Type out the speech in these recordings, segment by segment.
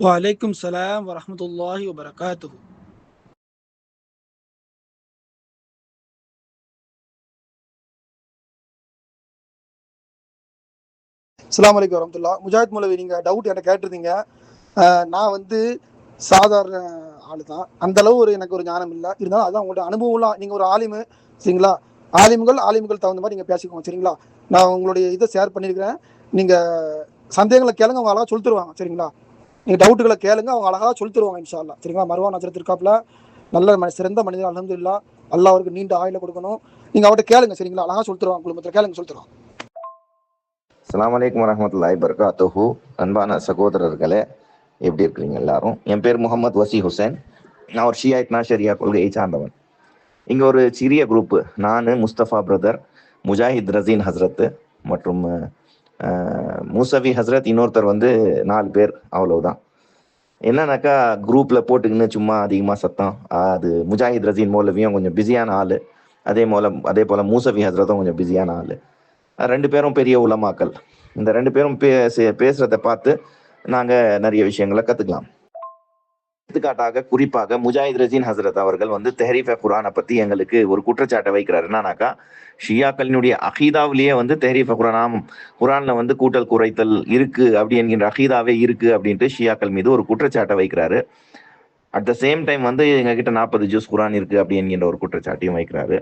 وعليكم السلام ورحمة الله وبركاته அஸ்ஸலாமு அலைக்கும் வரமத்துல்லா முஜாஹித் மௌலவி நீங்கள் டவுட் என்கிட்ட கேட்டிருந்தீங்க அஹ் நான் வந்து சாதாரண ஆளு தான் அந்த அளவு ஒரு எனக்கு ஒரு ஞானம் இல்லை இருந்தாலும் அதான் உங்களோட அனுபவம்லாம் நீங்கள் ஒரு ஆலிமு சரிங்களா ஆலிம்கள் ஆலிம்கள் தகுந்த மாதிரி நீங்கள் பேசிக்கோங்க சரிங்களா நான் உங்களுடைய இதை ஷேர் பண்ணியிருக்கிறேன் நீங்கள் சந்தேகங்களை கேளுங்க அவங்க அழகாக சொல்லி தருவாங்க சரிங்களா நீங்கள் டவுட்டுகளை கேளுங்க அவங்க அழகாக சொல்லி தருவாங்க இன்ஷால்லா சரிங்களா? மருவா நச்சரத்து இருக்காப்புல நல்ல மனி சிறந்த மனிதர் அலமதுல்லா அல்லாஹ் அவருக்கு நீண்ட ஆயில கொடுக்கணும். நீங்கள் அவர்கிட்ட கேளுங்க சரிங்களா? அழகாக சொல்லி தருவாங்க குடும்பத்தில். கேளுங்க சொல்லி தருவாங்க அஸ்ஸலாமு அலைக்கும் வரஹ்மத்துல்லாஹி வபரகாத்துஹு. அன்பான சகோதரர்களே எப்படி இருக்கிறீங்க எல்லாரும்? என் பேர் முகமது வசி ஹுசேன். நான் ஒரு ஷியா நாஷரியா ஷரியா கொள்கையை சார்ந்தவன். இங்க ஒரு சிறிய குரூப் நான் முஸ்தபா பிரதர் முஜாஹித் ரசீன் ஹஸ்ரத் மற்றும் மூசவி ஹஸ்ரத் இன்னொருத்தர் வந்து நாலு பேர் அவ்வளவுதான். என்னன்னாக்கா குரூப்ல போட்டுக்கின்னு சும்மா அதிகமா சத்தம். அது முஜாஹித் ரசீன் மௌலவியும் கொஞ்சம் பிஸியான ஆளு. அதே போல அதே போல மூசவி ஹசரத்தும் கொஞ்சம் பிஸியான ஆளு. ரெண்டு பேரும் பெரிய உலமாக்கல் இந்த ரெண்டு பேரும் பேச பேசுறத பார்த்து நாங்க நிறைய விஷயங்களை கத்துக்கலாம். எடுத்துக்காட்டாக குறிப்பாக முஜாஹித் ரஜீன் ஹசரத் அவர்கள் வந்து தெஹரீஃப குரானை பத்தி எங்களுக்கு ஒரு குற்றச்சாட்டை வைக்கிறாரு. என்னன்னாக்கா ஷியாக்களினுடைய அகீதாவிலேயே வந்து தெஹரீஃப குரானாம் குரான்ல வந்து கூட்டல் குறைத்தல் இருக்கு அப்படி என்கின்ற அகீதாவே இருக்கு அப்படின்ட்டு ஷியாக்கள் மீது ஒரு குற்றச்சாட்டை வைக்கிறாரு. அட் த சேம் டைம் வந்து எங்ககிட்ட நாற்பது ஜூஸ் குரான் இருக்கு அப்படி என்கின்ற ஒரு குற்றச்சாட்டையும் வைக்கிறாரு.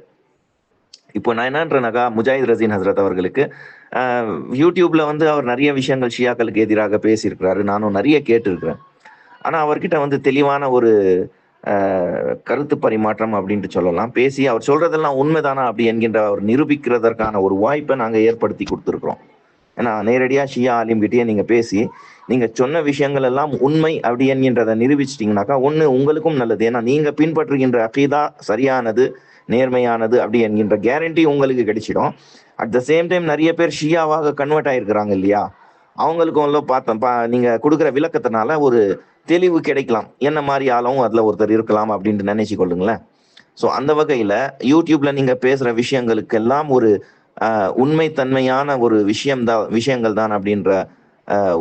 இப்போ நான் என்னன்றனாக்கா முஜாஹித் ரசீன் ஹசரத் அவர்களுக்கு யூடியூப்ல வந்து அவர் நிறைய விஷயங்கள் ஷியாக்களுக்கு எதிராக பேசியிருக்கிறாரு. நானும் நிறைய கேட்டிருக்கிறேன். ஆனால் அவர்கிட்ட வந்து தெளிவான ஒரு கருத்து பரிமாற்றம் அப்படின்ட்டு சொல்லலாம். பேசி அவர் சொல்றதெல்லாம் உண்மைதானா அப்படி என்கின்ற அவர் நிரூபிக்கிறதற்கான ஒரு வாய்ப்பை நாங்கள் ஏற்படுத்தி கொடுத்துருக்குறோம். ஏன்னா நேரடியாக ஷியா ஆலிம் கிட்டேயே நீங்கள் பேசி நீங்கள் சொன்ன விஷயங்கள் எல்லாம் உண்மை அப்படி என்கின்றதை நிரூபிச்சிட்டிங்கனாக்கா ஒன்று உங்களுக்கும் நல்லது. ஏன்னா நீங்கள் பின்பற்றுகின்ற அகீதா சரியானது நேர்மையானது அப்படி என்கின்ற கேரண்டி உங்களுக்கு கிடைச்சிடும். அட் த சேம் டைம் நிறைய பேர் ஷியாவாக கன்வெர்ட் ஆயிருக்கிறாங்க இல்லையா? அவங்களுக்கும் எல்லாம் பா நீங்க கொடுக்குற விளக்கத்தினால ஒரு தெளிவு கிடைக்கலாம். என்ன மாதிரி ஆளும் அதுல ஒருத்தர் இருக்கலாம் அப்படின்ட்டு நினைச்சு கொள்ளுங்களேன். ஸோ அந்த வகையில யூடியூப்ல நீங்க பேசுற விஷயங்களுக்கெல்லாம் ஒரு உண்மைத்தன்மையான ஒரு விஷயம் தான் விஷயங்கள் தான் அப்படின்ற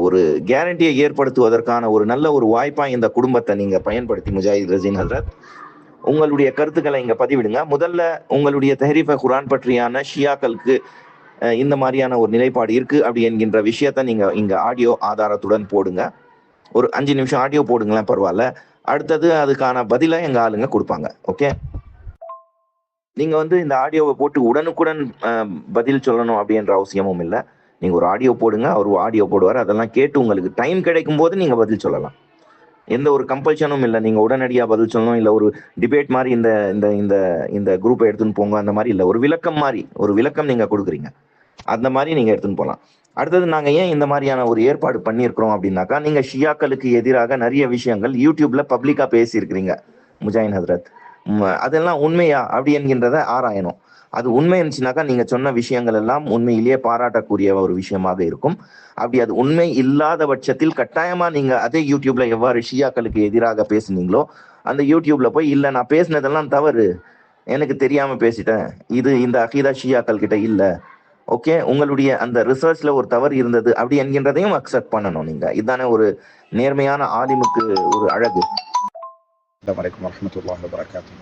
ஒரு கேரண்டியை ஏற்படுத்துவதற்கான ஒரு நல்ல ஒரு வாய்ப்பா இந்த குடும்பத்தை நீங்க பயன்படுத்தி முஜாஹித் ரஜீன் ஹசரத். உங்களுடைய கருத்துக்களை இங்க பதிவிடுங்க. முதல்ல உங்களுடைய தெஹரீஃப குரான் பற்றியான ஷியாக்களுக்கு இந்த மாதிரியான ஒரு நிலைப்பாடு இருக்கு அப்படி என்கின்ற விஷயத்த நீங்க இங்க ஆடியோ ஆதாரத்துடன் போடுங்க. ஒரு அஞ்சு நிமிஷம் ஆடியோ போடுங்களேன் பரவாயில்ல. அடுத்தது அதுக்கான பதிலை எங்க ஆளுங்க கொடுப்பாங்க ஓகே நீங்க வந்து இந்த ஆடியோவை போட்டு உடனுக்குடன் பதில் சொல்லணும் அப்படின்ற அவசியமும் இல்லை. நீங்க ஒரு ஆடியோ போடுங்க அவர் ஆடியோ போடுவார். அதெல்லாம் கேட்டு உங்களுக்கு டைம் கிடைக்கும் போது நீங்க பதில் சொல்லலாம். எந்த ஒரு கம்பல்ஷனும் இல்லை. நீங்க உடனடியா பதில் சொல்லணும் இல்லை ஒரு டிபேட் மாதிரி இந்த இந்த இந்த இந்த குரூப்பை எடுத்துன்னு போங்க அந்த மாதிரி இல்லை. ஒரு விளக்கம் மாதிரி ஒரு விளக்கம் நீங்க கொடுக்குறீங்க. அந்த மாதிரி நீங்க எடுத்துன்னு போகலாம் அடுத்தது நாங்க ஏன் இந்த மாதிரியான ஒரு ஏற்பாடு பண்ணியிருக்கிறோம் அப்படின்னாக்கா நீங்க ஷியாக்களுக்கு எதிராக நிறைய விஷயங்கள் யூடியூப்ல பப்ளிக்கா பேசியிருக்கிறீங்க முஜாயின் ஹசரத் அதெல்லாம் உண்மையா அப்படி என்கின்றத ஆராயணும். அது உண்மை இருந்துச்சுனாக்கா நீங்க சொன்ன விஷயங்கள் எல்லாம் உண்மையிலேயே பாராட்டக்கூடிய ஒரு விஷயமாக இருக்கும். அப்படி அது உண்மை இல்லாத பட்சத்தில் கட்டாயமா நீங்க அதே யூடியூப்ல எவ்வாறு ஷியாக்களுக்கு எதிராக பேசுனீங்களோ அந்த யூடியூப்ல போய் இல்ல நான் பேசினதெல்லாம் தவறு. எனக்கு தெரியாம பேசிட்டேன். இது இந்த அகிதா ஷியாக்கள் கிட்ட இல்லை. ஓகே உங்களுடைய அந்த ரிசர்ச்ல ஒரு தவறு இருந்தது அப்படி என்கின்றதையும் அக்செப்ட் பண்ணணும் நீங்க. இதுதானே ஒரு நேர்மையான ஆலிமுக்கு ஒரு அழகு. அஸ்ஸலாமு வரமத்துல்லாஹ் வரகாத்து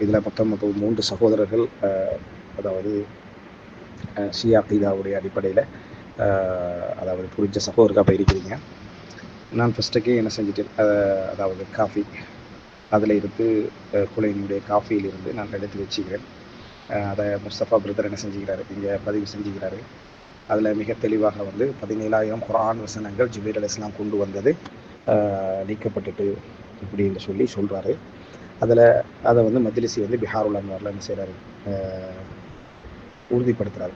இதில் மொத்தம் மூன்று சகோதரர்கள் அதாவது ஷியா கீதாவுடைய அடிப்படையில் அதாவது புரிஞ்ச சகோதரராக போயிருக்கிறீங்க நான் ஃபஸ்ட்டுக்கே என்ன செஞ்சுட்டேன் அதாவது காஃபி. அதில் இருந்து அஹ், குலையினுடைய காஃபியிலிருந்து நான் எடுத்து வச்சுக்கிறேன். அதை முஸ்தபா பிரதர் என்ன செஞ்சுக்கிறாரு? இங்கே பதிவு செஞ்சுக்கிறாரு. அதில் மிக தெளிவாக வந்து பதினேழாயிரம் குரான் வசனங்கள் ஜுபேர் அலி இஸ்லாம் கொண்டு வந்தது நீக்கப்பட்டுட்டு இப்படின்னு சொல்லி சொல்கிறாரு அதில் அதை வந்து மஜ்லிசி வந்து பிஹார் உள்ள என்ன செய்கிறாரு உறுதிப்படுத்துகிறாரு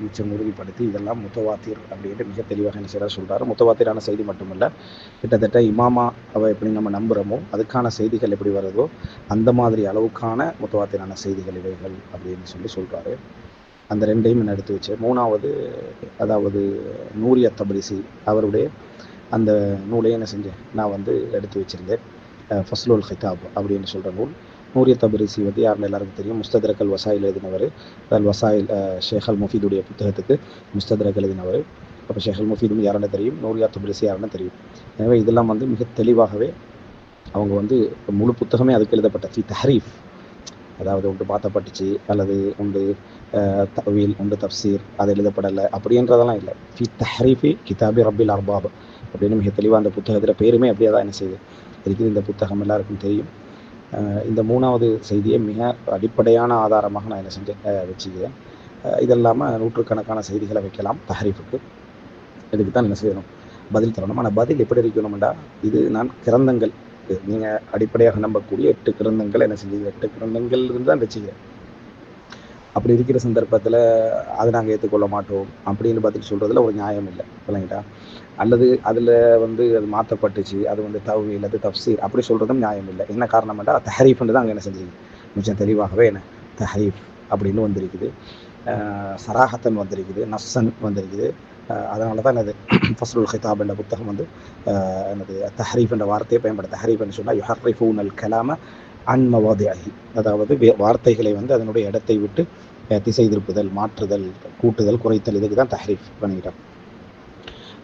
மிச்சம் உறுதிப்படுத்தி இதெல்லாம் முத்தவாத்திர் அப்படின்ட்டு மிக தெளிவாக என்ன செய்கிறார் சொல்கிறாரு முத்தவாத்திரான செய்தி மட்டுமல்ல கிட்டத்தட்ட இமாமா அவ எப்படி நம்ம நம்புகிறோமோ அதுக்கான செய்திகள் எப்படி வருதோ அந்த மாதிரி அளவுக்கான முத்தவாத்திரான செய்திகள் இவைகள் அப்படின்னு சொல்லி சொல்கிறாரு அந்த ரெண்டையும் நான் எடுத்து வச்சேன். மூணாவது அதாவது நூரிய தபரிசி அவருடைய அந்த நூலையும் என்ன செஞ்சேன்? நான் வந்து எடுத்து வச்சிருந்தேன். ஃபஸ்லுல் ஹிதாப் அப்படின்னு சொல்கிற நூல். நூரிய தபரிசி வந்து யாருன்னு எல்லாருக்கும் தெரியும். முஸ்தத்ரக் வசாயில் எழுதினவர். அல் வசாயில் அஹ் முஃபீதுடைய புத்தகத்துக்கு முஸ்தத்ரக் எழுதினவர். அப்போ ஷேகல் முஃபீதும் யாருன்னு தெரியும்? நூரியா தபரிசி யாருன்னு தெரியும். எனவே இதெல்லாம் வந்து மிக தெளிவாகவே அவங்க வந்து முழு புத்தகமே அதுக்கு எழுதப்பட்ட. ஃபி தஹரீஃப். அதாவது ஒன்று மாற்றப்பட்டுச்சு அல்லது உண்டு தவீல் உண்டு தப்சீர் அது எழுதப்படலை. அப்படின்றதெல்லாம் இல்லை. ஃபி தஹரீஃபி கிதாபி ரப்பில் அர்பாப் அப்படின்னு மிக தெளிவாக அந்த புத்தகத்தில் பேருமே அப்படியே தான் என்ன செய்யுது இருக்குது இந்த புத்தகம் எல்லாருக்கும் தெரியும். இந்த மூணாவது செய்தியை மிக அடிப்படையான ஆதாரமாக நான் என்ன செஞ்சேன் வச்சுக்கிறேன். அஹ் இது இல்லாமல் நூற்றுக்கணக்கான செய்திகளை வைக்கலாம் தஹரீஃபுக்கு. இதுக்கு தான் என்ன செய்யணும்? பதில் தரணும். ஆனால் பதில் எப்படி இருக்கணும்டா? இது நான் கிரந்தங்கள். நீங்கள் அடிப்படையாக நம்பக்கூடிய எட்டு கிரந்தங்கள் என்ன செஞ்சது எட்டு கிரந்தங்கள் இருந்து தான் வச்சுக்கிறேன். அப்படி இருக்கிற சந்தர்ப்பத்தில் அதை நாங்கள் ஏற்றுக்கொள்ள மாட்டோம் அப்படின்னு பார்த்துட்டு சொல்கிறதுல ஒரு நியாயம் இல்லை. இல்லைங்களா அல்லது அதில் வந்து அது மாற்றப்பட்டுச்சு அது வந்து தவ்வில் அது தப்சீர் அப்படி சொல்கிறதும் நியாயம் இல்லை. என்ன காரணம்டா தஹரீஃப்னு தான் அங்கே என்ன செஞ்சிருக்கு? மிச்சம் தெளிவாகவே என்ன? தஹரீஃப் அப்படின்னு வந்திருக்குது. சராகத்தன் வந்திருக்குது நஸ்ஸன் வந்திருக்குது. அதனால தான் என்னது? ஃபஸ்ருல் ஹிதாப் என்ற புத்தகம் வந்து எனது தஹரீஃப் என்ற வார்த்தையை பயன்படுத்த தஹரீஃப்னு சொன்னால் யுஹர்ரிஃபூன் அல் கலாம அன்மவாதி அதாவது வே- வார்த்தைகளை வந்து அதனுடைய இடத்தை விட்டு திசை திருப்புதல் மாற்றுதல் கூட்டுதல் குறைத்தல் இதுக்கு தான் தஹரீஃப் பண்ணிக்கிறோம்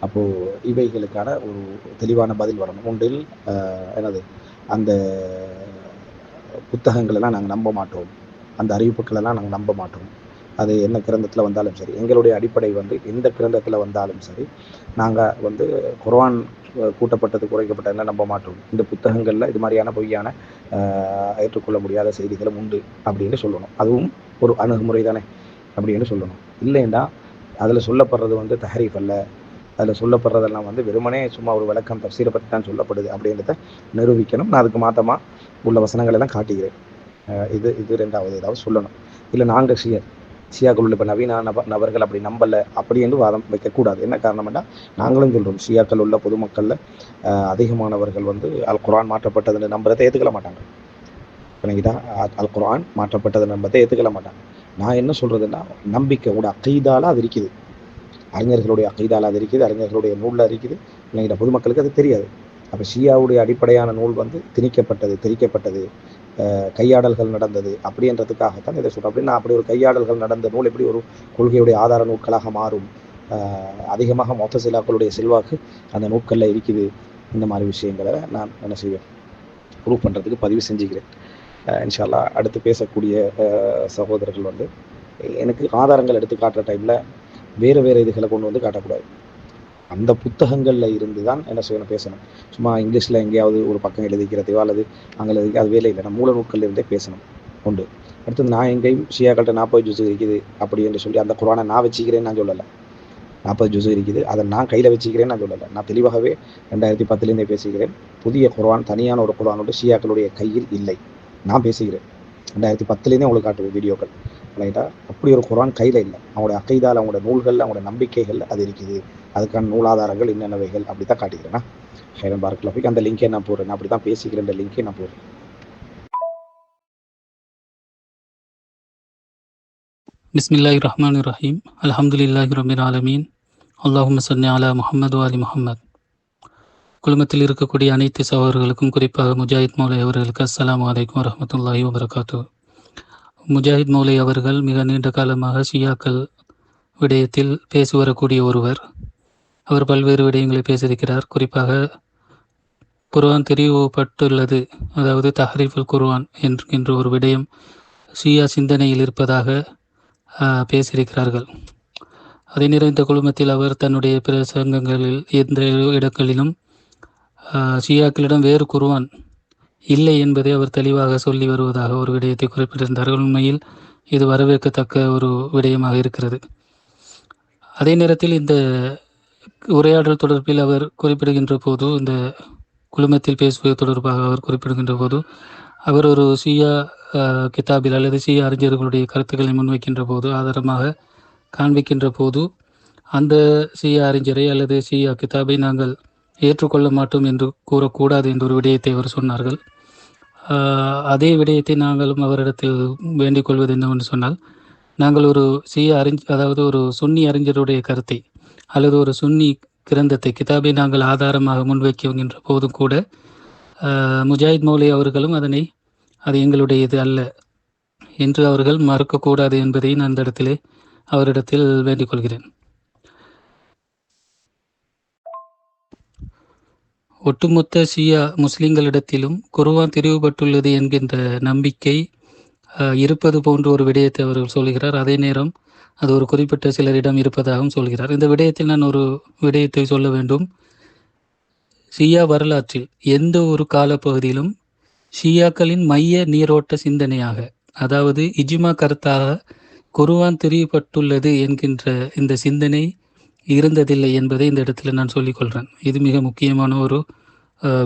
அப்போது இவைகளுக்கான ஒரு தெளிவான பதில் வரணும். ஒன்றில் என்னது அந்த புத்தகங்களெல்லாம் நாங்கள் நம்ப மாட்டோம். அந்த அறிவிப்புகளெல்லாம் நாங்கள் நம்ப மாட்டோம். அது என்ன கிரந்தத்தில் வந்தாலும் சரி எங்களுடைய அடிப்படை வந்து எந்த கிரந்தத்தில் வந்தாலும் சரி நாங்கள் வந்து குர்ஆன் கூட்டப்பட்டது குறைக்கப்பட்டதெல்லாம் நம்ப மாட்டோம். இந்த புத்தகங்களில் இது மாதிரியான பொய்யான ஏற்றுக்கொள்ள முடியாத செய்திகளும் உண்டு அப்படின்னு சொல்லணும். அதுவும் ஒரு அணுகுமுறை தானே அப்படின்னு சொல்லணும். இல்லைன்னா அதில் சொல்லப்படுறது வந்து தஹரீஃப் அல்ல. அதில் சொல்லப்படுறதெல்லாம் வந்து வெறுமனே சும்மா ஒரு விளக்கம் தப்சீரை பற்றி தான் சொல்லப்படுது அப்படின்றத நிரூபிக்கணும். நான் அதுக்கு மாத்தமாக உள்ள வசனங்கள் எல்லாம் காட்டுகிறேன். இது இது ரெண்டாவது ஏதாவது சொல்லணும். இல்லை நாங்கள் ஷியர் ஷியாக்கள் உள்ள இப்போ நவீன நப நபர்கள் அப்படி நம்பலை. அப்படி என்று வாதம் வைக்கக்கூடாது. என்ன காரணம்னா நாங்களும் சொல்கிறோம் ஷியாக்கள் உள்ள பொதுமக்களில் அதிகமானவர்கள் வந்து அல் குரான் மாற்றப்பட்டதுன்னு நம்புறதை ஏற்றுக்கல மாட்டாங்க. பண்ணிக்கிட்டா அல் குரான் மாற்றப்பட்டது நம்பத்தை ஏற்றுக்கல மாட்டாங்க. நான் என்ன சொல்கிறதுன்னா நம்பிக்கை கூட அது இருக்குது. அறிஞர்களுடைய அகைதால அது இருக்குது. அறிஞர்களுடைய நூலில் இருக்குது. இல்லைங்கிட்ட பொதுமக்களுக்கு அது தெரியாது. அப்போ ஷியாவுடைய அடிப்படையான நூல் வந்து திணிக்கப்பட்டது திரிக்கப்பட்டது. கையாடல்கள் நடந்தது அப்படின்றதுக்காகத்தான் இதை சொல்கிறேன் அப்படின்னா அப்படி ஒரு கையாடல்கள் நடந்த நூல் எப்படி ஒரு கொள்கையுடைய ஆதார நூல்களாக மாறும்? அதிகமாக மொத்த சிலாக்களுடைய செல்வாக்கு அந்த நூட்களில் இருக்குது. இந்த மாதிரி விஷயங்களை நான் என்ன செய்வேன்? ப்ரூவ் பண்ணுறதுக்கு பதிவு செஞ்சுக்கிறேன். இன்ஷால்லா அடுத்து பேசக்கூடிய சகோதரர்கள் வந்து எனக்கு ஆதாரங்கள் எடுத்து காட்டுற டைமில் வேறு வேறு இதுகளை கொண்டு வந்து காட்டக்கூடாது. அந்த புத்தகங்களில் இருந்து தான் என்ன செய்யணும் பேசணும். சும்மா இங்கிலீஷில் எங்கேயாவது ஒரு பக்கம் எழுதிக்கிறதையோ அல்லது அங்கே எழுதி அது வேலை இல்லை. நான் மூல நூட்கள்ல இருந்தே பேசணும். உண்டு. அடுத்தது நான் எங்கேயும் ஷியாக்கள்கிட்ட நாற்பது ஜூஸ் இருக்குது அப்படி என்று சொல்லி அந்த குரானை நான் வச்சுக்கிறேன்னு நான் சொல்லலை. நாற்பது ஜூஸ் இருக்குது அதை நான் கையில் வச்சுக்கிறேன்னு நான் சொல்லலை. நான் தெளிவாகவே ரெண்டாயிரத்தி பத்துலேருந்தே பேசுகிறேன். புதிய குரான் தனியான ஒரு குரானோட ஷியாக்களுடைய கையில் இல்லை. நான் பேசுகிறேன். ரெண்டாயிரத்தி பத்துலேருந்தே உங்களுக்கு காட்டுவேன் வீடியோக்கள். ரைட்டா அப்படி ஒரு குரான் கையில் இல்லை. அவங்களுடைய அக்கைதால் அவங்களோட நூல்கள் அவங்களோட நம்பிக்கைகள் அது இருக்குது. அதுக்கான நூலாதாரங்கள் என்னென்னவைகள் அப்படி தான் காட்டிக்கிறேன்னா ஹைரன் பார்க்கில் போய் அந்த லிங்கே நான் போடுறேன். அப்படி தான் பேசிக்கிறேன். அந்த லிங்கே நான் போடுறேன். பிஸ்மில்லாஹி ரஹ்மான் ரஹீம். அலமதுல்லாஹி ரபின் ஆலமீன். அல்லாஹும் சன்னி அலா முஹம்மது அலி முஹம்மத். குழுமத்தில் இருக்கக்கூடிய அனைத்து சகோதரர்களுக்கும் குறிப்பாக முஜாஹித் மௌலை அவர்களுக்கு அஸ்லாம் வலைக்கம் வரமத்துல்லாஹி வபரகாத்து முஜாஹித் மௌலை அவர்கள் மிக நீண்ட காலமாக ஷியாக்கள் விடயத்தில் பேசி வரக்கூடிய ஒருவர். அவர் பல்வேறு விடயங்களை பேசியிருக்கிறார். குறிப்பாக குர்வான் தெரிவுபட்டுள்ளது. அதாவது தஹரீஃபுல் குர்வான் என்கின்ற ஒரு விடயம் ஷியா சிந்தனையில் இருப்பதாக பேசியிருக்கிறார்கள். அதே நிறைந்த குழுமத்தில் அவர் தன்னுடைய பிரசங்கங்களில் எந்த இடங்களிலும் ஷியாக்களிடம் வேறு குருவான் இல்லை என்பதை அவர் தெளிவாக சொல்லி வருவதாக ஒரு விடயத்தை குறிப்பிட்டிருந்தார்கள். உண்மையில் இது வரவேற்கத்தக்க ஒரு விடயமாக இருக்கிறது. அதே நேரத்தில் இந்த உரையாடல் தொடர்பில் அவர் குறிப்பிடுகின்ற போது இந்த குழுமத்தில் பேசுவது தொடர்பாக அவர் குறிப்பிடுகின்ற போது அவர் ஒரு சியா கிதாபில் அல்லது ஷியா அறிஞர்களுடைய கருத்துக்களை முன்வைக்கின்ற போது ஆதாரமாக காண்பிக்கின்ற போது அந்த ஷியா அறிஞரை அல்லது ஷியா கிதாபை நாங்கள் ஏற்றுக்கொள்ள மாட்டோம் என்று கூறக்கூடாது என்ற ஒரு விடயத்தை அவர் சொன்னார்கள். அதே விடயத்தை நாங்களும் அவரிடத்தில் வேண்டிக் கொள்வது என்னவென்று சொன்னால் நாங்கள் ஒரு ஷியா அறிஞ அதாவது ஒரு சுன்னி அறிஞருடைய கருத்தை அல்லது ஒரு சுன்னி கிரந்தத்தை கிதாபை நாங்கள் ஆதாரமாக முன்வைக்கின்ற போதும் கூட முஜாஹித் மௌலி அவர்களும் அதனை அது எங்களுடைய இது அல்ல என்று அவர்கள் மறுக்கக்கூடாது என்பதை நான் இந்த இடத்திலே அவரிடத்தில் வேண்டிக் கொள்கிறேன். ஒட்டுமொத்த ஷியா முஸ்லிம்களிடத்திலும் குருவான் திரிவுபட்டுள்ளது என்கின்ற நம்பிக்கை இருப்பது போன்ற ஒரு விடயத்தை அவர்கள் சொல்கிறார். அதே நேரம் அது ஒரு குறிப்பிட்ட சிலரிடம் இருப்பதாகவும் சொல்கிறார். இந்த விடயத்தில் நான் ஒரு விடயத்தை சொல்ல வேண்டும். ஷியா வரலாற்றில் எந்த ஒரு காலப்பகுதியிலும் ஷியாக்களின் மைய நீரோட்ட சிந்தனையாக அதாவது இஜிமா கருத்தாக குருவான் தெரியப்பட்டுள்ளது என்கின்ற இந்த சிந்தனை இருந்ததில்லை என்பதை இந்த இடத்துல நான் சொல்லிக்கொள்கிறேன் இது மிக முக்கியமான ஒரு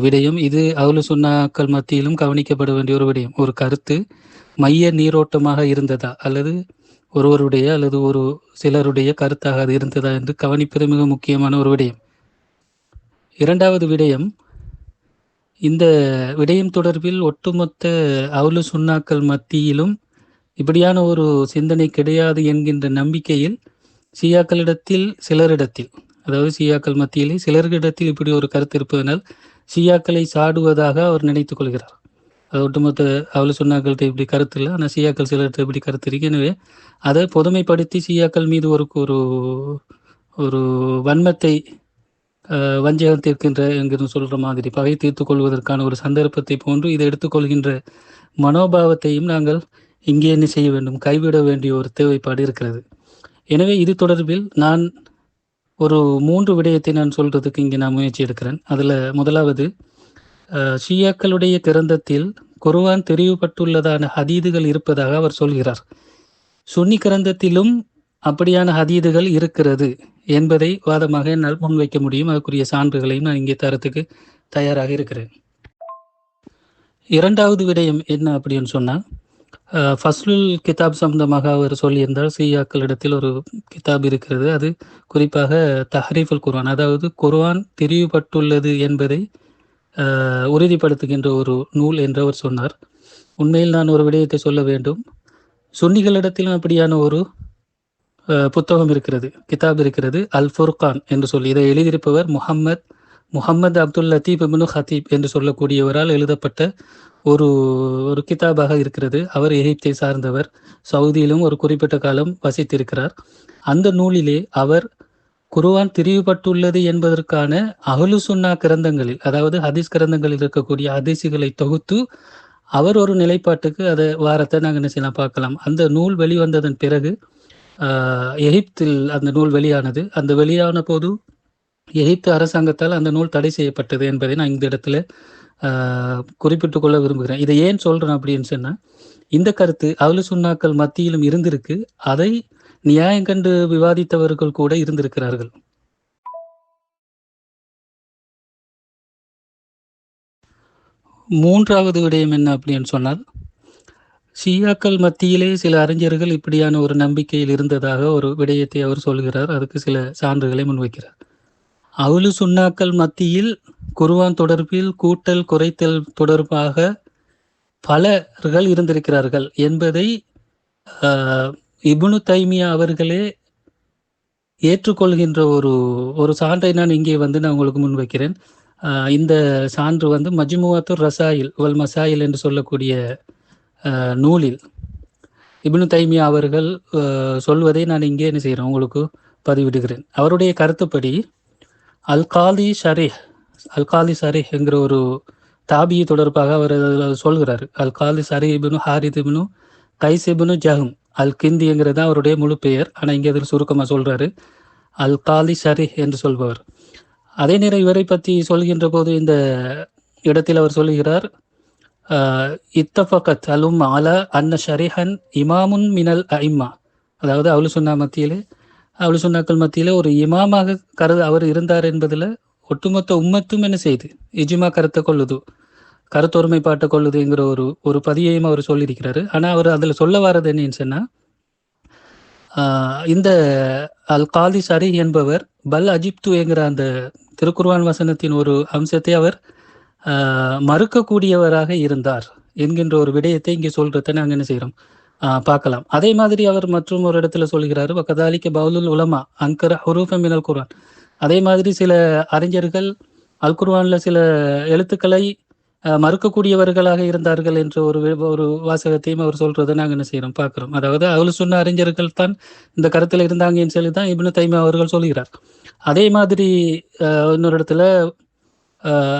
விடயம். இது அவுலு சுன்னாக்கள் மத்தியிலும் கவனிக்கப்பட வேண்டிய ஒரு விடயம். ஒரு கருத்து மைய நீரோட்டமாக இருந்ததா அல்லது ஒருவருடைய அல்லது ஒரு சிலருடைய கருத்தாக அது இருந்ததா என்று கவனிப்பது மிக முக்கியமான ஒரு விடயம். இரண்டாவது விடயம் இந்த விடயம் தொடர்பில் ஒட்டுமொத்த அவுலு சுன்னாக்கள் மத்தியிலும் இப்படியான ஒரு சிந்தனை கிடையாது என்கின்ற நம்பிக்கையில் ஷியாக்களிடத்தில் சிலரிடத்தில் அதாவது ஷியாக்கள் மத்தியிலே சிலர்களிடத்தில் இப்படி ஒரு கருத்து இருப்பதனால் ஷியாக்களை சாடுவதாக அவர் நினைத்துக் கொள்கிறார். அது ஒட்டுமொத்த அவள் சுன்னாக்கள்கிட்ட இப்படி கருத்து இல்லை ஆனால் ஷியாக்கள் சிலர்கிட்ட இப்படி கருத்து இருக்கு. எனவே அதை பொதுமைப்படுத்தி ஷியாக்கள் மீது ஒரு ஒரு ஒரு வன்மத்தை வஞ்சகம் தீர்க்கின்ற என்கிற சொல்ற மாதிரி பகை தீர்த்து கொள்வதற்கான ஒரு சந்தர்ப்பத்தை போன்று இதை எடுத்துக்கொள்கின்ற மனோபாவத்தையும் நாங்கள் இங்கே என்ன செய்ய வேண்டும்? கைவிட வேண்டிய ஒரு தேவைப்பாடு இருக்கிறது. எனவே இது தொடர்பில் நான் ஒரு மூன்று விடயத்தை நான் சொல்றதுக்கு இங்கே நான் முயற்சி எடுக்கிறேன். அதில் முதலாவது ஷியாக்களுடைய கிரந்தத்தில் குர்ஆன் தெரிவுபட்டுள்ளதான ஹதீதுகள் இருப்பதாக அவர் சொல்கிறார். சுன்னி கிரந்தத்திலும் அப்படியான ஹதீதுகள் இருக்கிறது என்பதை வாதமாக என்னால் முன்வைக்க முடியும். அதற்குரிய சான்றுகளையும் நான் இங்கே தரத்துக்கு தயாராக இருக்கிறேன். இரண்டாவது விடயம் என்ன அப்படின்னு சொன்னால் ஃபஸ்லுல் கிதாப் சம்பந்தமாக அவர் சொல்லியிருந்தார். சியாக்களிடத்தில் ஒரு கிதாப் இருக்கிறது. அது குறிப்பாக தஹரீஃபுல் குர்ஆன் அதாவது குர்ஆன் தெரிவுபட்டுள்ளது என்பதை உறுதிப்படுத்துகின்ற ஒரு நூல் என்று அவர் சொன்னார். உண்மையில் நான் ஒரு விடயத்தை சொல்ல வேண்டும். சுன்னிகளிடத்திலும் அப்படியான ஒரு புத்தகம் இருக்கிறது கிதாப் இருக்கிறது அல் ஃபுர்கான் என்று சொல்லி. இதை எழுதியிருப்பவர் முஹம்மத் முகமது அப்துல் லத்தீப் இப்னு ஹத்தீப் என்று சொல்லக்கூடியவரால் எழுதப்பட்ட ஒரு ஒரு கிதாபாக இருக்கிறது. அவர் எகிப்தை சார்ந்தவர். சவுதியிலும் ஒரு குறிப்பிட்ட காலம் வசித்திருக்கிறார். அந்த நூலிலே அவர் குருவான் திரிவுபட்டுள்ளது என்பதற்கான அகலு சுன்னா கிரந்தங்களில் அதாவது ஹதீஸ் கிரந்தங்களில் இருக்கக்கூடிய ஹதீசுகளை தொகுத்து அவர் ஒரு நிலைப்பாட்டுக்கு அதை வாரத்தை நாங்கள் என்ன செய்யலாம் பார்க்கலாம். அந்த நூல் வெளிவந்ததன் பிறகு எகிப்தில் அந்த நூல் வெளியானது. அந்த வெளியான போது எகிப்து அரசாங்கத்தால் அந்த நூல் தடை செய்யப்பட்டது என்பதை நான் இந்த இடத்துல குறிப்பிட்டு குறிப்பிட்டுக் கொள்ள விரும்புகிறேன். இதை ஏன் சொல்றேன் அப்படின்னு சொன்னால் இந்த கருத்து அவுலு சுன்னாக்கள் மத்தியிலும் இருந்திருக்கு. அதை நியாயம் கண்டு விவாதித்தவர்கள் கூட இருந்திருக்கிறார்கள். மூன்றாவது விடயம் என்ன அப்படின்னு சொன்னால் ஷியாக்கள் மத்தியிலே சில அறிஞர்கள் இப்படியான ஒரு நம்பிக்கையில் இருந்ததாக ஒரு விடயத்தை அவர் சொல்கிறார். அதுக்கு சில சான்றுகளை முன்வைக்கிறார். அவுலு சுண்ணாக்கள் மத்தியில் குருவான் தொடர்பில் கூட்டல் குறைத்தல் தொடர்பாக பலர்கள் இருந்திருக்கிறார்கள் என்பதை இபுனு தைமியா அவர்களே ஏற்றுக்கொள்கின்ற ஒரு ஒரு சான்றை நான் இங்கே வந்து நான் உங்களுக்கு முன்வைக்கிறேன் வைக்கிறேன். இந்த சான்று வந்து மஜ்முவாத்துர் ரசாயில் வல் மசாயில் என்று சொல்லக்கூடிய நூலில் இப்னு தைமியா அவர்கள் சொல்வதை நான் இங்கே என்ன செய்கிறேன் உங்களுக்கு பதிவிடுகிறேன். அவருடைய கருத்துப்படி அல்காலி ஷரீஹ் அல்காலி ஷரீஹ்ங்கிற என்கிற ஒரு தாபி தொடர்பாக அவர் அதில் சொல்கிறார். அல்காலி ஷரீ இப்னு ஹாரித் இப்னு கைஸ் இப்னு ஜஹும் அல் கிந்திங்கிறது தான் அவருடைய முழு பெயர். ஆனால் இங்கே அதில் சுருக்கமாக சொல்கிறாரு அல்காலி ஷரீஹ் என்று சொல்பவர். அதே நேரம் இவரை பற்றி சொல்கின்ற போது இந்த இடத்தில் அவர் சொல்கிறார் ஆஹ், இத்தஃபகத் அலும் அலா அன்ன ஷரிஹன் இமாமுன் மினல் ஐம்மா அதாவது அவளு சொன்ன மத்தியிலே அவளு சொன்னாக்கள் மத்தியில் ஒரு இமாமாக கருது அவர் இருந்தார் என்பதில் ஒட்டுமொத்த உம்மத்தும் என்ன செய்து? இஜிமா கருத்தை கொள்ளுது. கருத்தொருமைப்பாட்டை கொள்ளுதுங்கிற ஒரு ஒரு பதியையும் அவர் சொல்லியிருக்கிறாரு. ஆனால் அவர் அதில் சொல்ல வர்றது என்னன்னு சொன்னா ஆஹ், இந்த அல் காலி சரி என்பவர் பல் அஜிப்து என்கிற அந்த திருக்குர்வான் வசனத்தின் ஒரு அம்சத்தை அவர் ஆஹ், மறுக்கக்கூடியவராக இருந்தார் என்கின்ற ஒரு விடயத்தை இங்கே சொல்றத நாங்கள் என்ன செய்கிறோம் பார்க்கலாம். அதே மாதிரி அவர் மற்றும் ஒரு இடத்துல சொல்கிறாரு கதாலிக்க பவுலுல் உலமா அங்கர் ஹுரூஃப மினல் குர்ஆன். அதே மாதிரி சில அறிஞர்கள் அல் குர்வானில் சில எழுத்துக்களை மறுக்கக்கூடியவர்களாக இருந்தார்கள் என்ற ஒரு ஒரு வாசகத்தையும் அவர் சொல்றதை நாங்கள் என்ன செய்யறோம் பார்க்குறோம். அதாவது அவள் சொன்ன அறிஞர்கள் தான் இந்த கருத்தில் இருந்தாங்கன்னு சொல்லி தான் இப்னு தைமா அவர்கள் சொல்கிறார். அதே மாதிரி இன்னொரு இடத்துல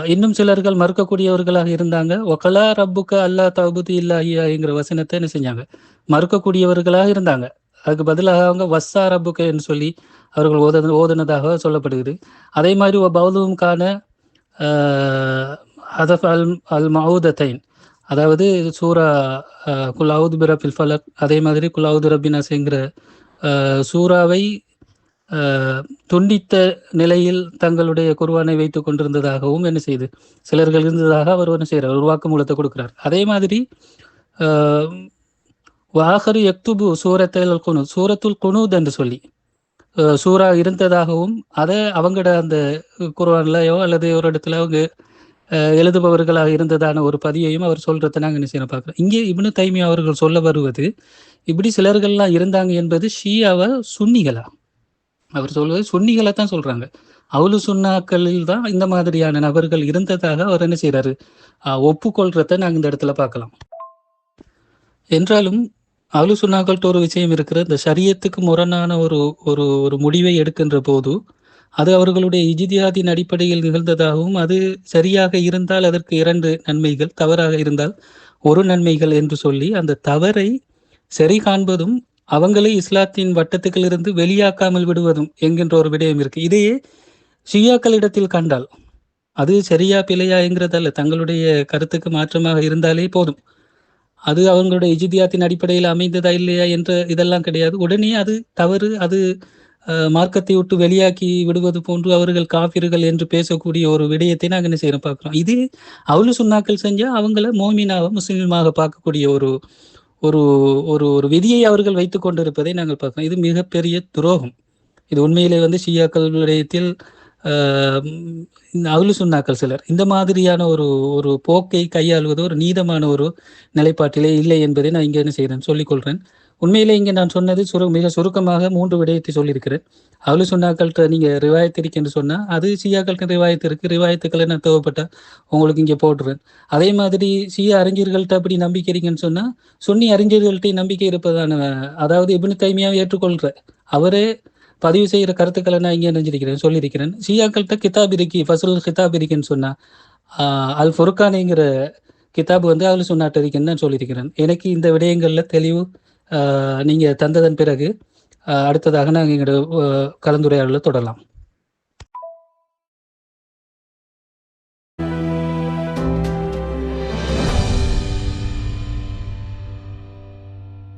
இன்னும் சிலர்கள் மறுக்கக்கூடியவர்களாக இருந்தாங்க. ஒகலா ரப்புக்கு அல்லா தபுதி இல்லாஹியாங்கிற வசனத்தை என்ன செஞ்சாங்க? மறுக்கக்கூடியவர்களாக இருந்தாங்க. அதுக்கு பதிலாக அவங்க வஸ்ஸா ரப்புக்கன்னு சொல்லி அவர்கள் ஓத ஓதுனதாக சொல்லப்படுகிறது. அதே மாதிரி ஒ பௌதுவும் காண ஹதஃப் அல் அல் மவுதத்தைன் அதாவது சூரா குலாவுத் பிரபில் ஃபலக் அதே மாதிரி குலாவுத் அவுது ரபினாஸ்ங்கிற சூறாவை துண்டித்த நிலையில் தங்களுடைய குர்வானை வைத்துக் கொண்டிருந்ததாகவும் என்ன செய்து சிலர்கள் இருந்ததாக அவர் என்ன செய்கிறார் ஒரு வாக்குமூலத்தை கொடுக்கிறார். அதே மாதிரி ஆஹ் வாஹரு யக்துபு சூரத்தில் குனு சூரத்துல் குனூத் என்று சொல்லி சூறா இருந்ததாகவும் அதை அவங்களோட அந்த குர்வான்லயோ அல்லது ஒரு இடத்துல அவங்க எழுதுபவர்களாக இருந்ததான ஒரு பதியையும் அவர் சொல்றத நாங்கள் என்ன செய்யணும் பார்க்குறோம். இங்கே இப்னு தைமியா அவர்கள் சொல்ல வருவது இப்படி சிலர்கள்லாம் இருந்தாங்க என்பது ஷியாவ சுன்னிகளா? அவர் சொல்வது சுன்னிகளை தான் சொல்றாங்க. அவுலு சுன்னாக்களில் தான் இந்த மாதிரியான நபர்கள் இருந்ததாக அவர் என்ன செய்யறாரு ஒப்புக்கொள்றத நாங்கள் இந்த இடத்துல பார்க்கலாம். என்றாலும் அவுலு சுன்னாக்கள்கிட்ட ஒரு விஷயம் இருக்கிற இந்த சரியத்துக்கு முரணான ஒரு ஒரு ஒரு முடிவை எடுக்கின்ற போது அது அவர்களுடைய இஜிதியாதின் அடிப்படையில் நிகழ்ந்ததாகவும் அது சரியாக இருந்தால் அதற்கு இரண்டு நன்மைகள் தவறாக இருந்தால் ஒரு நன்மைகள் என்று சொல்லி அந்த தவறை சரி காண்பதும் அவங்களை இஸ்லாத்தின் வட்டத்துக்களிலிருந்து வெளியாக்காமல் விடுவதும் என்கின்ற ஒரு விடயம் இருக்கு. இதையே ஷியாக்களிடத்தில் கண்டால் அது சரியா பிழையா என்கிறதல்ல. தங்களுடைய கருத்துக்கு மாற்றமாக இருந்தாலே போதும். அது அவங்களுடைய இஜிதியாத்தின் அடிப்படையில் அமைந்ததா இல்லையா என்ற இதெல்லாம் கிடையாது. உடனே அது தவறு அது மார்க்கத்தை விட்டு வெளியாக்கி விடுவது போன்று அவர்கள் காபிர்கள் என்று பேசக்கூடிய ஒரு விடயத்தை நாங்கள் என்ன செய்யறோம்? பார்க்குறோம். இது அவளு சுண்ணாக்கள் செஞ்சால் அவங்கள மோமினாக முஸ்லீமாக பார்க்கக்கூடிய ஒரு ஒரு ஒரு ஒரு விதியை அவர்கள் வைத்து கொண்டிருப்பதை நாங்கள் பார்க்கிறோம். இது மிகப்பெரிய துரோகம். இது உண்மையிலே வந்து ஷியாக்கள் விடயத்தில் அகலு சுண்ணாக்கள் சிலர். இந்த மாதிரியான ஒரு ஒரு போக்கை கையாளுவது ஒரு நீதமான ஒரு நிலைப்பாட்டிலே இல்லை என்பதை நான் இங்கே என்ன செய்கிறேன் சொல்லிக்கொள்கிறேன். உண்மையிலே இங்கே நான் சொன்னது சுரு மிக சுருக்கமாக மூன்று விடயத்தை சொல்லியிருக்கிறேன். அவளு சுன்னாக்கள்கிட்ட நீங்கள் ரிவாயத் இருக்குன்னு சொன்னால் அது ஷியாக்கள்கிட்ட ரிவாயத்து இருக்குது ரிவாயத்துக்களை நான் தேவைப்பட்டால் உங்களுக்கு இங்கே போட்டுருவேன். அதே மாதிரி ஷியா அறிஞர்கள்ட்ட அப்படி நம்பிக்கை இருக்கீங்கன்னு சொன்னால் சுன்னி அறிஞர்கள்ட்ட நம்பிக்கை இருப்பதான அதாவது இபின் தைமியாவை ஏற்றுக்கொள்கிற அவரே பதிவு செய்கிற கருத்துக்களை நான் இங்கே நினைஞ்சிருக்கிறேன் சொல்லியிருக்கிறேன். ஷியாக்கள்கிட்ட கிதாப் இருக்கி ஃபசுல் கிதாப் இருக்குன்னு சொன்னால் அல் ஃபுருக்கானேங்கிற கிதாப் வந்து அவள் சொன்னாட்டு இருக்குன்னு நான் சொல்லியிருக்கிறேன். எனக்கு இந்த விடயங்களில் தெளிவு நீங்கள் தந்ததன் பிறகு அடுத்ததாக நாங்கள் எங்களோட கலந்துரையாடலை தொடரலாம்.